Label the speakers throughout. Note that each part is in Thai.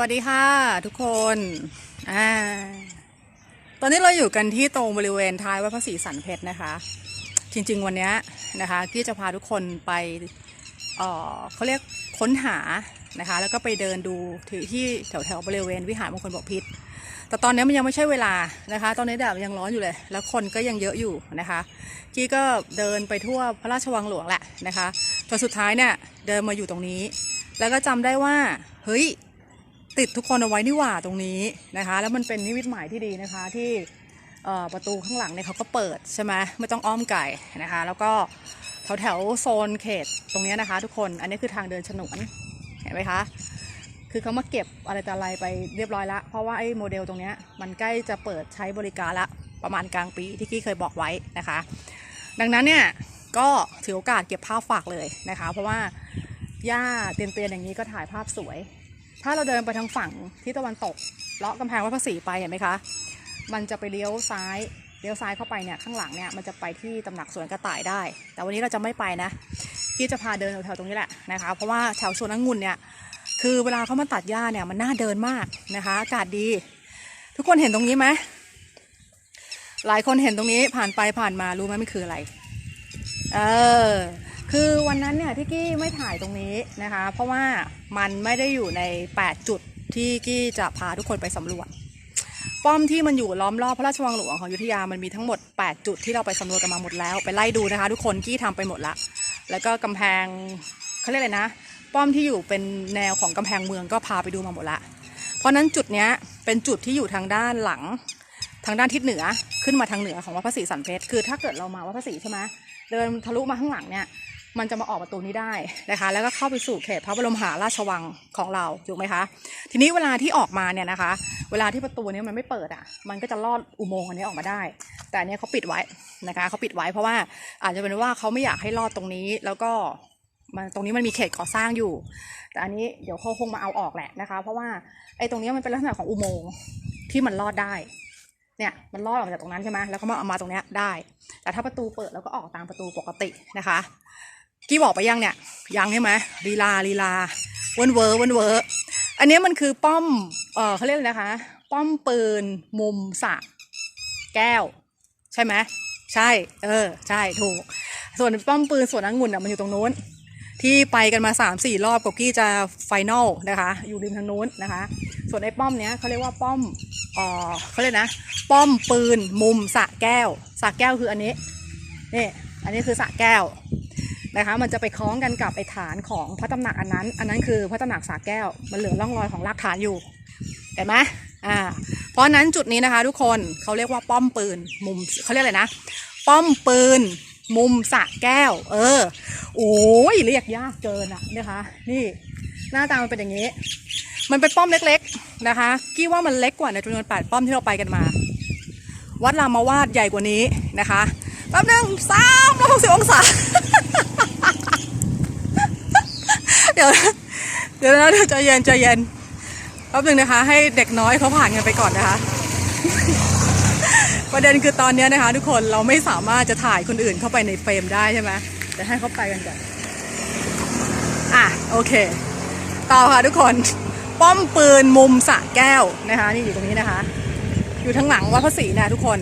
Speaker 1: วัสดีค่ะทุกคนอ่าตอนนี้เราอยู่กันที่ตรงบริเวณท้ายวัดพระศรีสันเพชรนะคะ จริง ๆ วันนี้นะคะกี้จะพาทุกคนไปเออเขาเรียกค้นหานะคะ แล้วก็ไปเดินดูที่ที่แถวๆบริเวณวิหารมงคลบพิษแต่ตอนนี้มันยังไม่ใช่เวลานะคะ ตอนนี้แดดยังร้อนอยู่เลย แล้วคนก็ยังเยอะอยู่นะคะกี้ก็เดินไปทั่วพระราชวังหลวงแหละนะคะจนสุดท้ายเนี่ยเดินมาอยู่ตรงนี้ แล้วก็จำได้ว่าเฮ้ย ติดทุกคนเอาไว้นี่หว่าตรงนี้นะคะ แล้วมันเป็นนิมิตหมายที่ดีนะคะที่ประตูข้างหลังเนี่ยเขาก็เปิดใช่ไหมไม่ต้องอ้อมไก่นะคะ แล้วก็แถวแถวๆโซนเขตตรงเนี้ยนะคะ ทุกคนอันนี้คือทางเดินฉนวนเห็นไหมคะคือเขามาเก็บอะไรต่ออะไรไปเรียบร้อยละเพราะว่าไอ้โมเดลตรงเนี้ยมันใกล้จะเปิดใช้บริการละประมาณกลางปีที่กี้เคยบอกไว้นะคะ ดังนั้นเนี่ยก็ถือโอกาสเก็บภาพฝากเลยนะคะ เพราะว่าหญ้าเตียนๆอย่างนี้ก็ถ่ายภาพสวย ถ้าเราเดินไปทางฝั่งที่ตะวันตกเลาะกำแพงวัดพระศรีไปเห็นไหมคะ มันจะไปเลี้ยวซ้ายเลี้ยวซ้ายเข้าไปเนี่ยข้างหลังเนี่ยมันจะไปที่ตำหนักสวนกระต่ายได้ แต่วันนี้เราจะไม่ไปนะพี่จะพาเดินแถวๆตรงนี้แหละนะคะเพราะว่าแถวสวนองุ่นเนี่ยคือเวลาเขามาตัดหญ้าเนี่ยมันน่าเดินมากนะคะ อากาศดี ทุกคนเห็นตรงนี้ไหมหลายคนเห็นตรงนี้ผ่านไปผ่านมารู้ไหมมันคืออะไร เออ นั้นเนี่ยที่กี้ไม่ถ่ายตรงนี้นะคะ เพราะว่ามันไม่ได้อยู่ใน 8 จุดที่กี้จะพาทุกคนไปสำรวจ ป้อมที่มันอยู่ล้อมรอบพระราชวังหลวงของยุทธยามันมีทั้งหมด 8 จุดที่เราไปสำรวจกันมาหมดแล้ว ไปไล่ดูนะคะ ทุกคนกี้ทำไปหมดละ แล้วก็กำแพงเขาเรียกอะไรนะ ป้อมที่อยู่เป็นแนวของกำแพงเมืองก็พาไปดูมาหมดละ เพราะนั้นจุดนี้เป็นจุดที่อยู่ทางด้านหลังทางด้านทิศเหนือขึ้นมาทางเหนือของวัดพระศรีสันเพชรคือถ้าเกิดเรามาวัดพระศรีใช่ไหมเดินทะลุมาข้างหลังเนี่ย มันจะมาออกประตูนี้ได้นะคะ แล้วก็เข้าไปสู่เขตพระบรมหาราชวังของเราถูกไหมคะ ทีนี้เวลาที่ออกมาเนี่ยนะคะ เวลาที่ประตูนี้มันไม่เปิดอะ มันก็จะลอดอุโมงค์อันนี้ออกมาได้ แต่อันเนี้ยเขาปิดไว้นะคะเขาปิดไว้เพราะว่าอาจจะเป็นว่าเขาไม่อยากให้ลอดตรงนี้แล้วก็มันตรงนี้มันมีเขตก่อสร้างอยู่ แต่อันนี้เดี๋ยวเขาคงมาเอาออกแหละนะคะ เพราะว่าไอ้ตรงนี้มันเป็นลักษณะของอุโมงค์ที่มันลอดได้ เนี่ยมันลอดออกมาจากตรงนั้นใช่ไหมแล้วก็มาเอามาตรงนี้ได้ แต่ถ้าประตูเปิดแล้วก็ออกตามประตูปกตินะคะ กี้บอกไปยังเนี่ย ยังใช่ไหมลีลาลีลาเวนเวอร์เวนเวอร์อันนี้มันคือป้อม เออเขาเรียกอะไรนะคะ ป้อมปืนมุมสระแก้ว ใช่ไหมใช่ เออ ใช่ถูก ส่วนป้อมปืนส่วนองุ่นอะมันอยู่ตรงนู้น ที่ไปกันมา3ามสี่รอบกับกี้จะไฟแนลนะคะ อยู่ริมทางนู้นนะคะ ส่วนไอ้ป้อมเนี้ยเขาเรียกว่าป้อมเออเขาเรียกนะ ป้อมปืนมุมสระแก้วสระแก้วคืออันนี้นี่อันนี้คือสระแก้ว นะคะ มันจะไปคล้องกันกับไอ้ฐานของพระตำหนักอันนั้น อันนั้นคือพระตำหนักสาแก้ว มันเหลือร่องรอยของรากฐานอยู่ เห็นไหมอ่า เพราะนั้นจุดนี้นะคะ ทุกคนเขาเรียกว่าป้อมปืน มุมเขาเรียกอะไรนะ ป้อมปืน มุมสระแก้ว เออ โอ้ยเรียกยากเกินอะนะคะ นี่หน้าตามันเป็นอย่างนี้ มันเป็นป้อมเล็กๆนะคะ กี้ว่ามันเล็กกว่าในจำนวนแปดป้อมที่เราไปกันมา วัดรามาวาดใหญ่กว่านี้นะคะแป๊บนึงสามร้อยหกสิบองศา เดี๋ยวนะเดี๋ยวนะเดี๋ยวใจเย็นใจเย็นแป๊บนึงนะคะ ให้เด็กน้อยเขาผ่านกันไปก่อนนะคะ ประเด็นคือตอนนี้นะคะ ทุกคนเราไม่สามารถจะถ่ายคนอื่นเข้าไปในเฟรมได้ใช่ไหมเดี๋ยวให้เขาไปกันก่อนอะโอเค ต่อค่ะทุกคน ป้อมปืนมุมสระแก้วนะคะ นี่อยู่ตรงนี้นะคะ อยู่ทั้งหลังวัดพระศรีนะทุกคน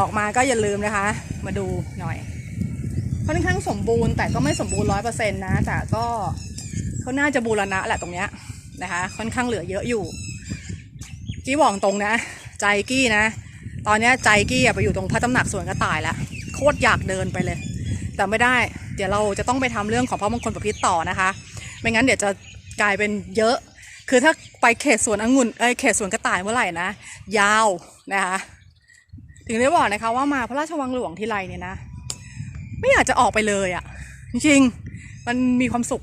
Speaker 1: ออกมาก็อย่าลืมนะคะ มาดูหน่อย ค่อนข้างสมบูรณ์แต่ก็ไม่สมบูรณ์ร้อยเปอร์เซ็นต์นะ แต่ก็เขาน่าจะบูรณะแหละตรงเนี้ยนะคะ ค่อนข้างเหลือเยอะอยู่ กี้บอกตรงนะ ใจกี้นะ ตอนเนี้ยใจกี้ไปอยู่ตรงพระตำหนักสวนกระต่ายแล้วโคตรอยากเดินไปเลย แต่ไม่ได้ เดี๋ยวเราจะต้องไปทำเรื่องของพระมงคลประพิษต่อนะคะ ไม่งั้นเดี๋ยวจะกลายเป็นเยอะ คือถ้าไปเขตสวนองุ่นเอ้ยเขตสวนกระต่ายเมื่อไหร่นะ ยาวนะคะ ถึงได้บอกนะคะว่ามาพระราชวังหลวงทีไรเนี่ยนะ ไม่อยากจะออกไปเลยอะ่ะ จริงๆมันมีความสุข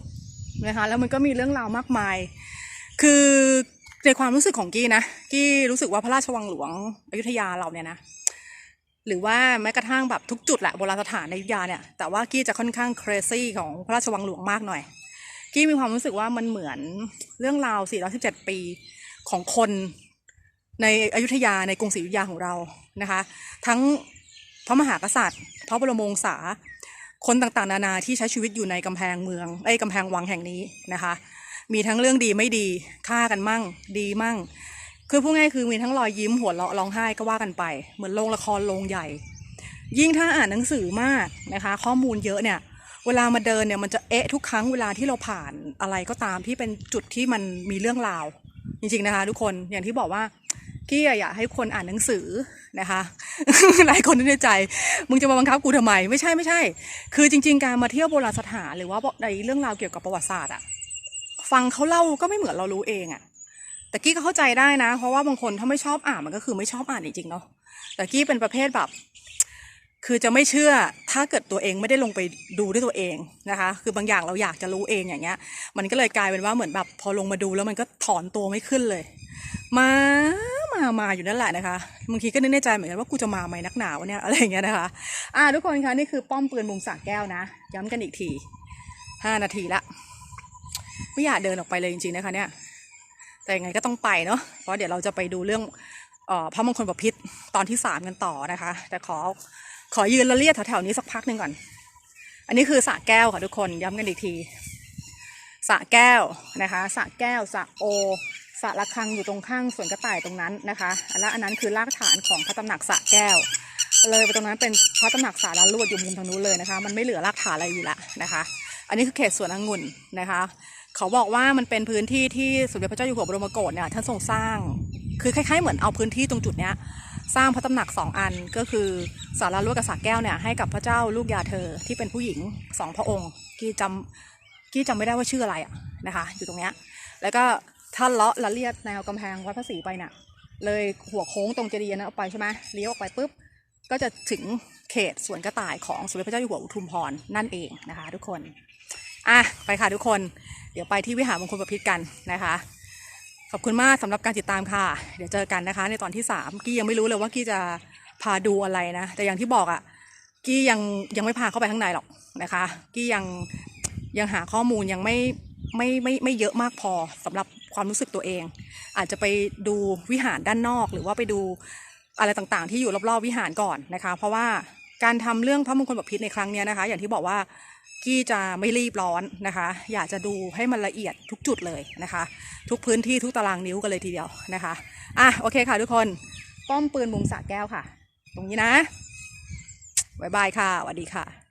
Speaker 1: นะคะแล้วมันก็มีเรื่องราวมากมาย คือในความรู้สึกของกี้นะกี้รู้สึกว่าพระราชวังหลวงอยุธยาเราเนี่ยนะหรือว่าแม้กระทั่งแบบทุกจุดแหละโบราณสถานในอยุธยาเนี่ยแต่ว่ากี้จะค่อนข้าง crazy ของพระราชวังหลวงมากหน่อย กี้มีความรู้สึกว่ามันเหมือนเรื่องราว 417 ปีของคนในอยุธยาในกรุงศรีอยุธยาของเรานะคะ ทั้ง พระมหากษัตริย์ พระบรมวงศาคนต่างๆ นานาที่ใช้ชีวิตอยู่ในกำแพงเมืองไอ้กำแพงวังแห่งนี้นะคะ มีทั้งเรื่องดีไม่ดีฆ่ากันมั่ง ดีมั่ง คือพูดง่ายคือมีทั้งรอยยิ้มหัวเราะร้องไห้ก็ว่ากันไป เหมือนโรงละครโรงใหญ่ ยิ่งถ้าอ่านหนังสือมากนะคะ ข้อมูลเยอะเนี่ยเวลามาเดินเนี่ยมันจะเอ๊ะทุกครั้งเวลาที่เราผ่านอะไรก็ตามที่เป็นจุดที่มันมีเรื่องราว จริงๆนะคะ ทุกคนอย่างที่บอกว่า กี้อยากให้คนอ่านหนังสือนะคะหลายคนนึกในใจ มึงจะมาบังคับกูทำไมไม่ใช่ไม่ใช่ คือจริง ๆ การมาเที่ยวโบราณสถานหรือว่าในเรื่องราวเกี่ยวกับประวัติศาสตร์อะฟังเขาเล่าก็ไม่เหมือนเรารู้เองอะแต่กี้ก็เข้าใจได้นะ เพราะว่าบางคนถ้าไม่ชอบอ่านมันก็คือไม่ชอบอ่านจริงๆเนาะแต่กี้เป็นประเภทแบบ คือจะไม่เชื่อถ้าเกิดตัวเองไม่ได้ลงไปดูด้วยตัวเองนะคะ คือบางอย่างเราอยากจะรู้เองอย่างเงี้ย มันก็เลยกลายเป็นว่าเหมือนแบบพอลงมาดูแล้วมันก็ถอนตัวไม่ขึ้นเลย มา มามาอยู่นั่นแหละนะคะบางทีก็นึกในใจเหมือนกันว่ากูจะมาไหมนักหนาวเนี่ยอะไรอย่างเงี้ยนะคะ อ่า ทุกคนคะนี่คือป้อมปืนมุมสระแก้วนะ ย้ำกันอีกทีห้านาทีละไม่อยากเดินออกไปเลยจริงๆนะคะ เนี่ย แต่ยังไงก็ต้องไปเนาะเพราะเดี๋ยวเราจะไปดูเรื่องออพระมงคลบพิษตอนที่สามกันต่อนะคะ แต่ขอขอยืนละเลียดแถวๆนี้สักพักหนึ่งก่อน อันนี้คือสระแก้วค่ะทุกคนย้ำกันอีกทีสระแก้วนะคะสระแก้วสระโอ สระระฆังอยู่ตรงข้างสวนกระต่ายตรงนั้นนะคะและอันนั้นคือรากฐานของพระตำหนักสระแก้ว เลยไปตรงนั้นเป็นพระตำหนักสาราลวดอยู่มุมทางนู้นเลยนะคะ มันไม่เหลือรากฐานอะไรอยู่ละนะคะ อันนี้คือเขตสวนองุ่นนะคะ เขาบอกว่ามันเป็นพื้นที่ที่สมเด็จพระเจ้าอยู่หัวบรมโกศเนี่ยท่านทรงสร้าง คือคล้ายๆเหมือนเอาพื้นที่ตรงจุดเนี้ยสร้างพระตำหนักสองอันก็คือสาราลวดกับสาแก้วเนี่ยให้กับพระเจ้าลูกยาเธอที่เป็นผู้หญิงสองพระองค์ กี้จำกี้จำไม่ได้ว่าชื่ออะไรอะนะคะ อยู่ตรงเนี้ยแล้วก็ ท่านเลาะละเลียดแนวกำแพงวัดพระศรีไปเนี่ยเลยหัวโค้งตรงเจดีย์นั้นออกไปใช่ไหมเลี้ยวออกไปปุ๊บก็จะถึงเขตสวนกระต่ายของสมเด็จพระเจ้าอยู่หัวอุทุมพรนั่นเองนะคะ ทุกคนอะไปค่ะทุกคน เดี๋ยวไปที่วิหารมงคลประพิษกันนะคะ ขอบคุณมากสำหรับการติดตามค่ะ เดี๋ยวเจอกันนะคะ ในตอนที่สามกี้ยังไม่รู้เลยว่ากี้จะพาดูอะไรนะ แต่อย่างที่บอกอะ่ะกี้ยังยังไม่พาเข้าไปข้างในหรอกนะคะ กี้ยังยังหาข้อมูลยังไม่ไม่ไม่ไม่เยอะมากพอสำหรับ ความรู้สึกตัวเอง อาจจะไปดูวิหารด้านนอก หรือว่าไปดูอะไรต่างๆ ที่อยู่รอบๆวิหารก่อนนะคะ เพราะว่าการทำเรื่องพระมงคลบพิษในครั้งนี้นะคะ อย่างที่บอกว่ากี้จะไม่รีบร้อนนะคะ อยากจะดูให้มันละเอียดทุกจุดเลยนะคะ ทุกพื้นที่ทุกตารางนิ้วกันเลยทีเดียวนะคะอะโอเคค่ะทุกคนป้อมปืนมุมสะแก้วค่ะ ตรงนี้นะบายบายค่ะสวัสดีค่ะ